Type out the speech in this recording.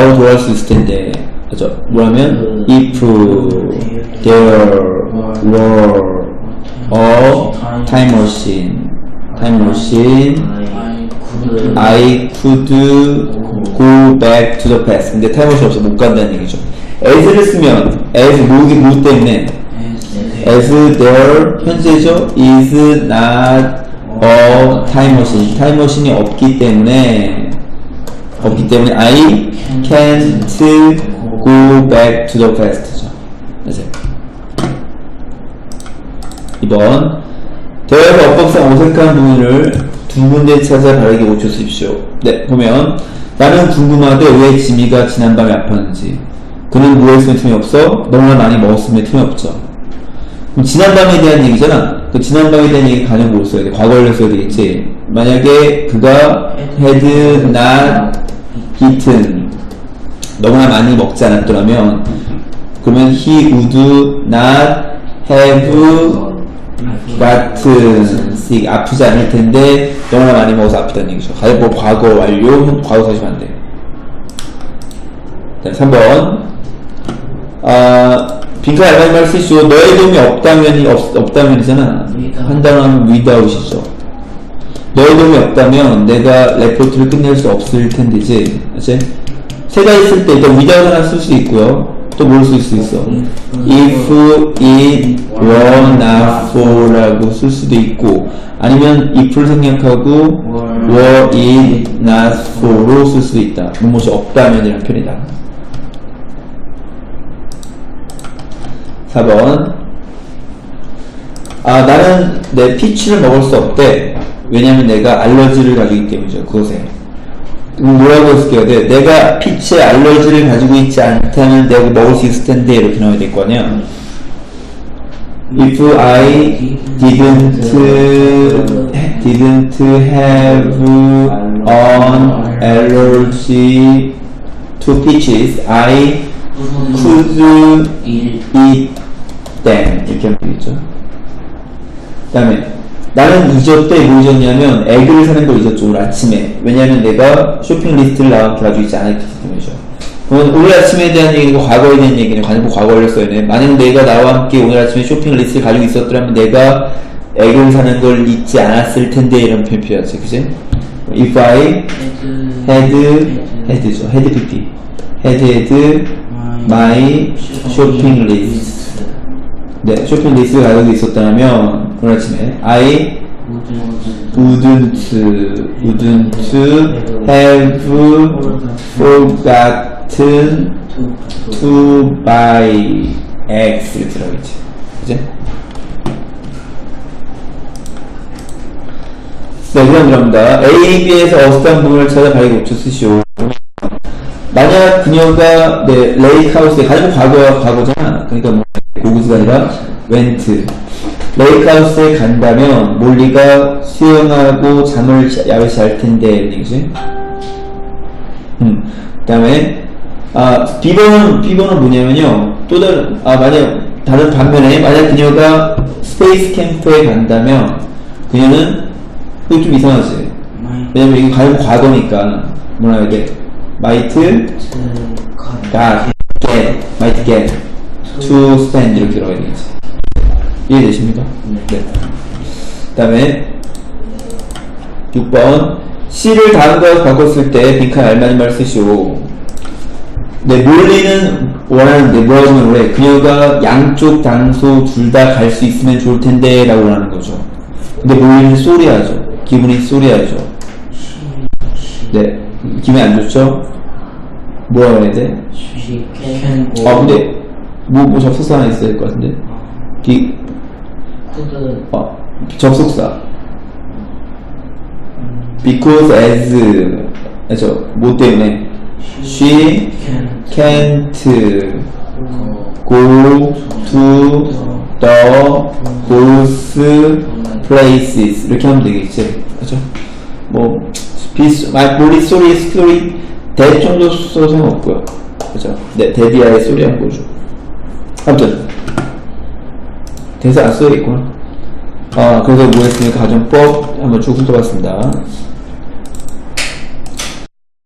더 좋아할 수 있을 텐데 그죠? 뭐라면 if there were a time machine time machine I could go back to the past 근데 타임머신 없어 못 간다는 얘기죠 as를 쓰면 as 뭐기 뭐 때문에 as there 현재죠 is not a time machine time machine이 없기 때문에 없기 때문에 I can't go back to the past죠 그래서 2번 대화에서 어법상 어색한 부분을 두 군데 찾아 바르게 고쳐주십시오. 네, 보면 나는 궁금하대 왜 지미가 지난밤에 아팠는지 그는 뭐 했으면 틈이 없어? 너무나 많이 먹었으면 틈이 없죠. 그럼 지난밤에 대한 얘기잖아. 그 지난밤에 대한 얘기 가정으로 써야 돼. 과거를 써야 되겠지. 만약에 그가 had not eaten 너무나 많이 먹지 않았더라면 그러면 he would not have 같은 씩 아프지 않을 텐데 너무나 많이 먹어서 아프다는 얘기죠. 가장 뭐 과거 완료, 과거 사시면 안 돼. 자, 3번. 아, 빈칸 알바니 말 쓰시오. 너의 도움이 없다면이 없, 없다면이잖아. 한다면 without이죠. 너의 도움이 없다면 내가 레포트를 끝낼 수 없을 텐데지. 그치? 세가 있을 때 일단 without 하나 쓸 수 있고요. 또 뭘 쓸 수 있어? if it were not for라고 쓸 수도 있고 아니면 if를 생략하고 were it not for로 쓸 수도 있다. 무엇이 없다면이라는 표현이다. 4번 아 나는 내 피치를 먹을 수 없대. 왜냐면 내가 알러지를 가지고 있기 때문이죠. 그것에. 뭐라고 쓸게요? 네, 내가 피치에 알러지를 가지고 있지 않다면 내가 먹을 수 있을 텐데 이렇게 나와야 될 거 아니야? If I didn't didn't have an allergy to peaches, I could eat them 이렇게 하면 되겠죠. 그 다음에 나는 잊었대 뭐 잊었냐면 에그를 사는 걸 잊었죠 오늘 아침에. 왜냐면 내가 쇼핑 리스트를 나한테 가지고 있지 않았기 때문이죠. 그러면 오늘 아침에 대한 얘기고 과거에 대한 얘기는 관부 과거를 써야 돼 만약 내가 나와 함께 오늘 아침에 쇼핑 리스트를 가지고 있었더라면 내가 에그를 사는 걸 잊지 않았을 텐데 이런 표현 필요하지 그지? If I had had죠. Had pp. Had had my shopping list. 네, 쇼핑 리스트를 가지고 있었다면 아침에 I wouldn't wouldn't have forgotten to buy eggs 들어가겠지 그지? 네, 그럼 들어갑니다. A, B에서 어슷한 부분을 찾아 바르게 고쳐 쓰시오. 만약 그녀가 네, 레이크하우스에 가장 과거 과거잖아. 그러니까 뭐 고구스가 아니라 웬트. 레이크하우스에 간다면 몰리가 수영하고 잠을 야외에서 잘 텐데 얘기지. 음. 그다음에 아 B번은 B번은 뭐냐면요. 또 다른 아 만약 다른 반면에 만약 그녀가 스페이스 캠프에 간다면 그녀는 이거 좀 이상하지. 왜냐면 이게 가장 과거니까 뭐라 해야 돼? might got get might get to stand 이렇게 들어가야 되겠지 이해되십니까? 네. 그 다음에 6번 C를 다음과 바꿨을 때 빈칸 알맞은 말 쓰시오 네, 몰리는 원하는데 뭐라고 원해? 그녀가 양쪽 장소 둘 다 갈 수 있으면 좋을 텐데 라고 하는 거죠 근데 몰리는 쏘리하죠 기분이 쏘리하죠 네 기분이 안 좋죠? 뭐라고 해야 돼? 아 근데 뭐, 뭐 접속사 하나 있어야 될 것 같은데 기, 어, 접속사. Because as 그죠 뭐 때문에? She can't go to the those places. 이렇게 하면 되겠지. 그죠 뭐 비스 아 몰리 소리 스토리 대 정도 써서 없고요 그죠 네 데디아의 소리 한번 보여줘. 아무튼 대사 안 써야겠구나. 아 그래서 뭐 했으니까? 가정법 한번 쭉 훑어봤습니다